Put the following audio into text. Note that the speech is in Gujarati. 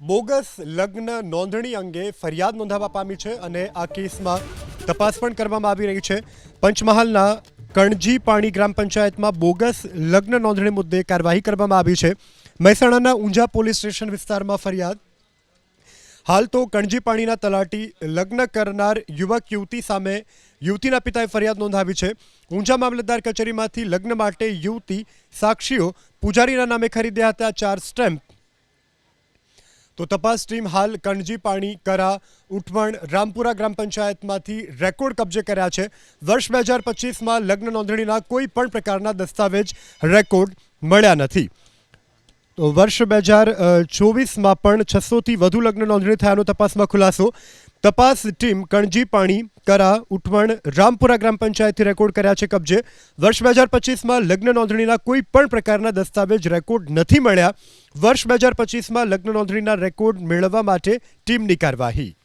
બોગસ લગ્ન નોંધણી અંગે ફરિયાદ નોંધાવા પામી છે અને આ કેસમાં તપાસ પણ કરવામાં આવી રહી છે. પંચમહાલના કણજી પાણી ગ્રામ પંચાયતમાં બોગસ લગ્ન નોંધણી મુદ્દે કાર્યવાહી કરવામાં આવી છે. મહેસાણાના ઊંઝા પોલીસ સ્ટેશન વિસ્તારમાં ફરિયાદ. હાલ તો કણજી પાણીના તલાટી લગ્ન કરનાર યુવક યુવતી સામે યુવતીના પિતાએ ફરિયાદ નોંધાવી છે. ઊંઝા મામલતદાર કચેરીમાંથી લગ્ન માટે યુવતી સાક્ષીઓ પૂજારીના નામે ખરીદ્યા હતા. ચાર સ્ટેમ્પ તો તપાસ ટીમ હાલ કણજી પાણી કરા, ઉઠવણ, રામપુરા ગ્રામ પંચાયતમાંથી રેકોર્ડ કબજે કર્યા છે. વર્ષ બે હજાર પચીસમાં લગ્ન નોંધણીના કોઈ પણ પ્રકારના દસ્તાવેજ રેકોર્ડ મળ્યા નથી. તો વર્ષ બે હજાર ચોવીસમાં પણ છસોથી વધુ લગ્ન નોંધણી થયાનો તપાસમાં ખુલાસો તપાસ ટીમ કણજી પાણી, કરા, ઉઠવણ, રામપુરા ગ્રામ પંચાયતથી રેકોર્ડ કર્યા છે કબજે. વર્ષ બે હજાર પચીસમાં લગ્ન નોંધણીના કોઈ પણ પ્રકારના દસ્તાવેજ રેકોર્ડ નથી મળ્યા. વર્ષ બે હજાર પચીસમાં લગ્ન નોંધણીના રેકોર્ડ મેળવવા માટે ટીમની કાર્યવાહી.